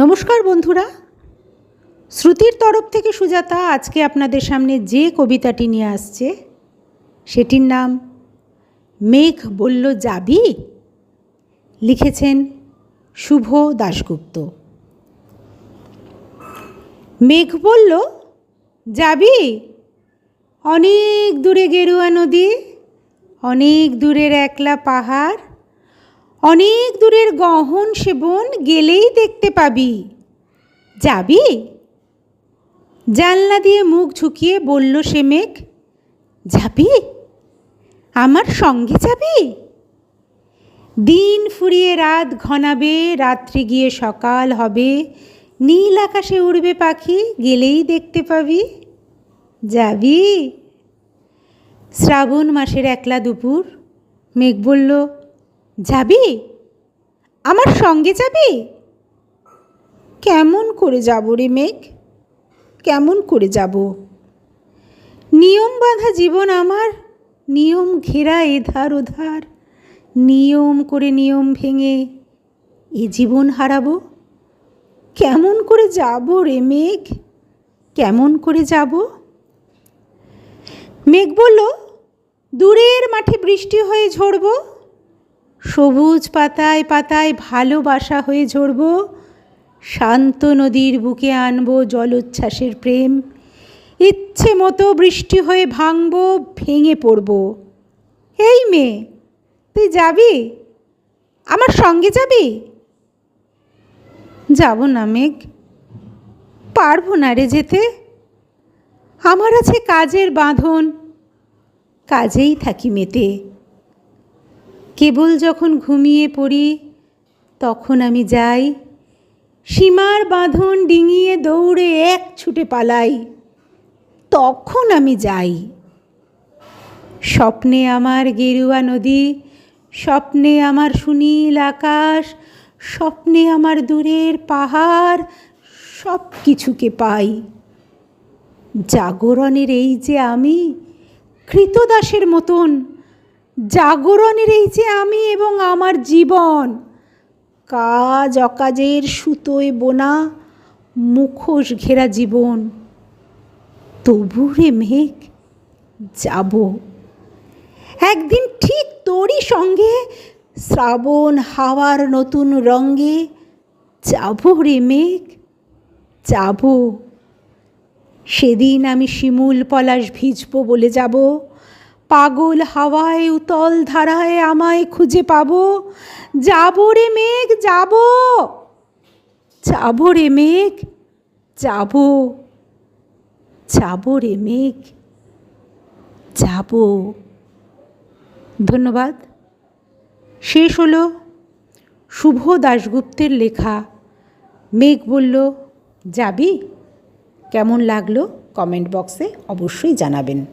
নমস্কার বন্ধুরা। শ্রুতির তরফ থেকে সুজাতা আজকে আপনাদের সামনে যে কবিতাটি নিয়ে আসছে, সেটির নাম, মেঘ বলল যাবি? লিখেছেন শুভ দাশগুপ্ত। মেঘ বলল যাবি? অনেক দূরে গেরুয়া নদী, অনেক দূরের একলা পাহাড় অনেক দূরের গহন সে সেবন গেলেই দেখতে পাবি। যাবি? জানলা দিয়ে মুখ ঝুঁকিয়ে বলল সে মেঘ, যাবি? আমার সঙ্গে যাবি? দিন ফুরিয়ে রাত ঘনাবে, রাত্রি গিয়ে সকাল হবে, নীল আকাশে উড়বে পাখি, গেলেই দেখতে পাবি। যাবি? শ্রাবণ মাসের একলা দুপুর, মেঘ বলল যাবি? আমার সঙ্গে যাবি? কেমন করে যাব রে মেঘ? কেমন করে যাব? নিয়ম বাঁধা জীবন আমার, নিয়ম ঘেরা এধার ওধার। নিয়ম করে নিয়ম ভেঙে এ জীবন হারাবো? কেমন করে যাব রে মেঘ? কেমন করে যাব? মেঘ বলল, দূরের মাঠে বৃষ্টি হয়ে ঝরবো? সবুজ পাতায় পাতায় ভালোবাসা হয়ে ঝরব। শান্ত নদীর বুকে আনব জলোচ্ছ্বাসের প্রেম। ইচ্ছে মতো বৃষ্টি হয়ে ভাঙব, ভেঙে পড়ব। এই মেয়ে, তুই যাবি? আমার সঙ্গে যাবি? যাব না মেঘ। পারব না রে যেতে। আমার আছে কাজের বাঁধন। কাজেই থাকি মেতে। কেবল যখন ঘুমিয়ে পড়ি, তখন আমি যাই। সীমার বাঁধন ডিঙিয়ে দৌড়ে এক ছুটে পালাই। তখন আমি যাই। স্বপ্নে আমার গেরুয়া নদী, স্বপ্নে আমার সুনীল আকাশ, স্বপ্নে আমার দূরের পাহাড় সব কিছুকে পাই। জাগরণের এই যে আমি, কৃতদাসের মতন জাগরণের এই যে আমি এবং আমার জীবন, কাজ অকাজের সুতোয় বোনা, মুখোশ ঘেরা জীবন, তবু রে মেঘ যাব। একদিন ঠিক তোরই সঙ্গে শ্রাবণ হাওয়ার নতুন রঙ্গে যাব রে মেঘ যাব। সেদিন আমি শিমুল পলাশ ভিজব বলে যাব। পাগল হাওয়ায়, উতল ধারায় আমায় খুঁজে পাব? যাব রে মেঘ, যাব। যাব রে মেঘ, যাব। যাব রে মেঘ, যাব। ধন্যবাদ। শেষ হলো শুভ দাশগুপ্তের লেখা। মেঘ বলল, যাবি? কেমন লাগল কমেন্ট বক্সে অবশ্যই জানাবেন।